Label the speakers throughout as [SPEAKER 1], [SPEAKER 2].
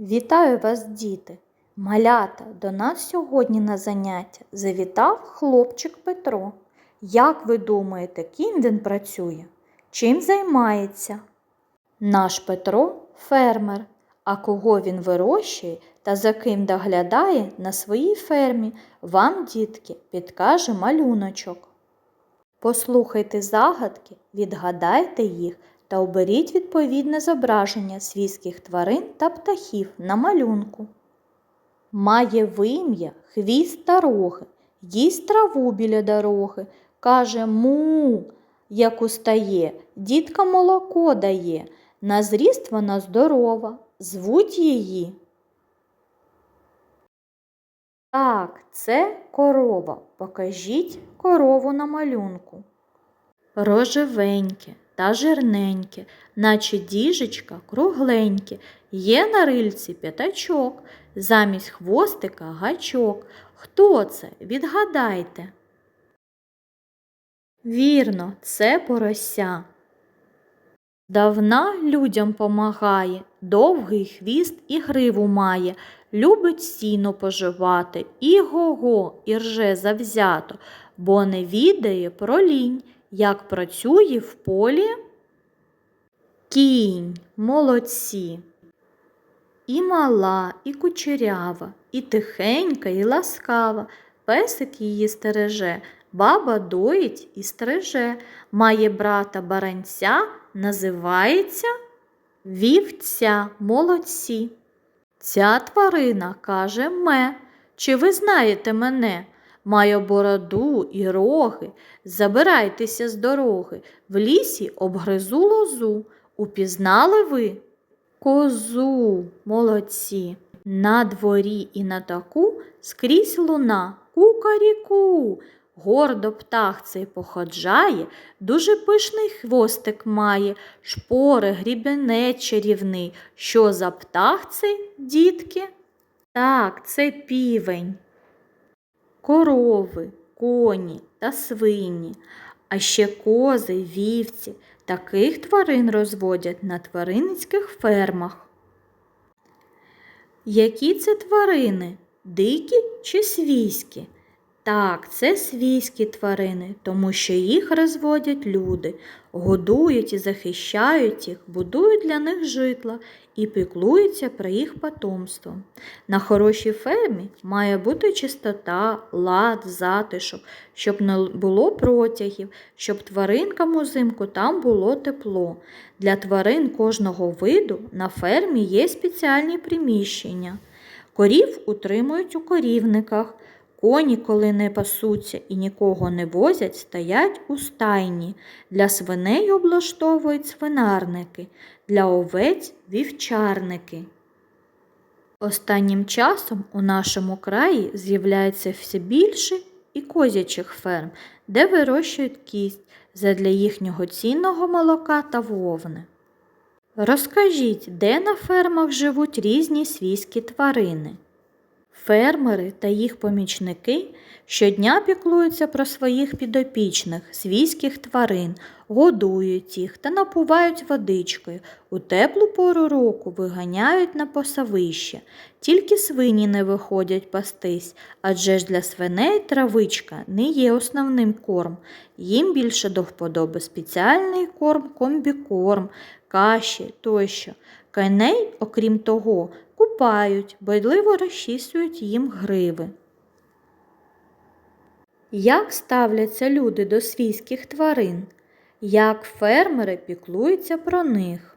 [SPEAKER 1] Вітаю вас, діти! Малята, до нас сьогодні на заняття завітав хлопчик Петро. Як ви думаєте, ким він працює? Чим займається? Наш Петро фермер. А кого він вирощує та за ким доглядає на своїй фермі, вам, дітки, підкаже малюночок. Послухайте загадки, відгадайте їх та оберіть відповідне зображення свійських тварин та птахів на малюнку. Має вим'я, хвіст та роги, їсть траву біля дороги, каже му, як устає, дітка молоко дає, на зріст вона здорова, звуть її. Так, це корова. Покажіть корову на малюнку. Рожевеньке та жирненьке, наче діжечка кругленьке, є на рильці п'ятачок, замість хвостика гачок. Хто це? Відгадайте. Вірно, це порося. Давна людям помагає, довгий хвіст і гриву має, любить сіно поживати, і го-го, і рже завзято, бо не відає про лінь, як працює в полі. Кінь, молодці. І мала, і кучерява, і тихенька, і ласкава. Песик її стереже, баба доїть і стриже. Має брата баранця, називається вівця, молодці. Ця тварина каже ме. Чи ви знаєте мене? Маю бороду і роги. Забирайтеся з дороги. В лісі обгризу лозу. Упізнали ви? Козу, молодці. На дворі і на таку скрізь луна, кукаріку. Гордо птах цей походжає, дуже пишний хвостик має, шпори, грібенець чарівний. Що за птах цей, дітки? Так, це півень. Корови, коні та свині, а ще кози, вівці. Таких тварин розводять на тваринницьких фермах. Які це тварини? Дикі чи свійські? Так, це свійські тварини, тому що їх розводять люди, годують і захищають їх, будують для них житла і піклуються про їх потомство. На хорошій фермі має бути чистота, лад, затишок, щоб не було протягів, щоб тваринкам узимку там було тепло. Для тварин кожного виду на фермі є спеціальні приміщення. Корів утримують у корівниках. Коні, коли не пасуться і нікого не возять, стоять у стайні. Для свиней облаштовують свинарники, для овець вівчарники. Останнім часом у нашому краї з'являється все більше і козячих ферм, де вирощують кість задля їхнього цінного молока та вовни. Розкажіть, де на фермах живуть різні свійські тварини? Фермери та їх помічники щодня піклуються про своїх підопічних свійських тварин, годують їх та напувають водичкою. У теплу пору року виганяють на посавище. Тільки свині не виходять пастись, адже ж для свиней травичка не є основним корм. Їм більше до вподоби спеціальний корм, комбікорм, каші тощо. Коней, окрім того, купають, бойдливо розчісують їм гриви. Як ставляться люди до свійських тварин? Як фермери піклуються про них?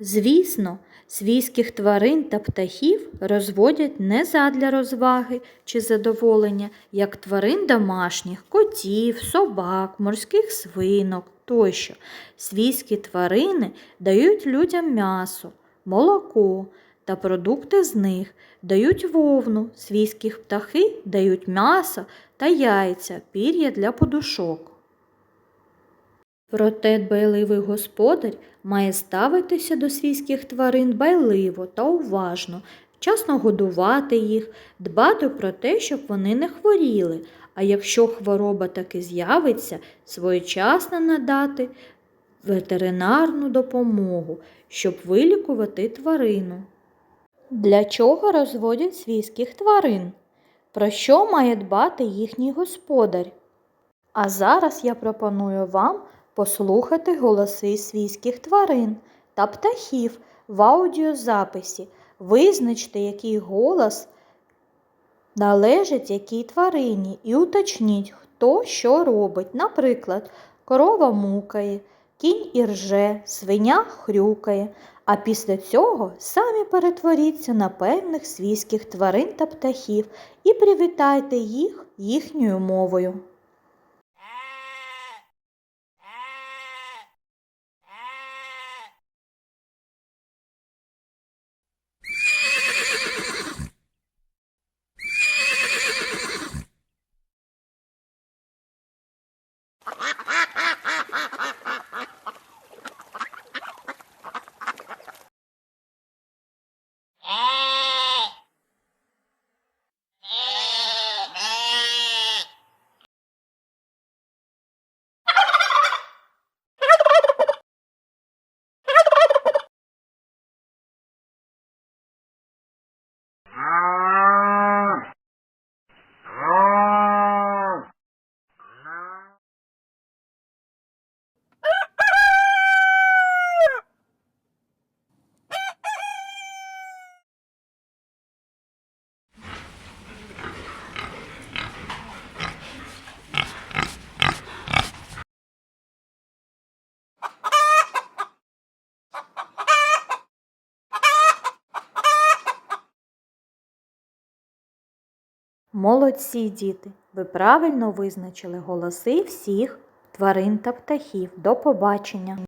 [SPEAKER 1] Звісно, свійських тварин та птахів розводять не задля розваги чи задоволення, як тварин домашніх, котів, собак, морських свинок тощо. Свійські тварини дають людям м'ясо, молоко та продукти з них, дають вовну, свійських птахи дають м'ясо та яйця, пір'я для подушок. Проте дбайливий господар має ставитися до свійських тварин байливо та уважно, вчасно годувати їх, дбати про те, щоб вони не хворіли, а якщо хвороба таки з'явиться, своєчасно надати ветеринарну допомогу, щоб вилікувати тварину. Для чого розводять свійських тварин? Про що має дбати їхній господар? А зараз я пропоную вам послухати голоси свійських тварин та птахів в аудіозаписі. Визначте, який голос належить якій тварині і уточніть, хто що робить. Наприклад, корова мукає, кінь ірже, свиня хрюкає. А після цього самі перетворіться на певних свійських тварин та птахів і привітайте їх їхньою мовою. Молодці, діти! Ви правильно визначили голоси всіх тварин та птахів. До побачення!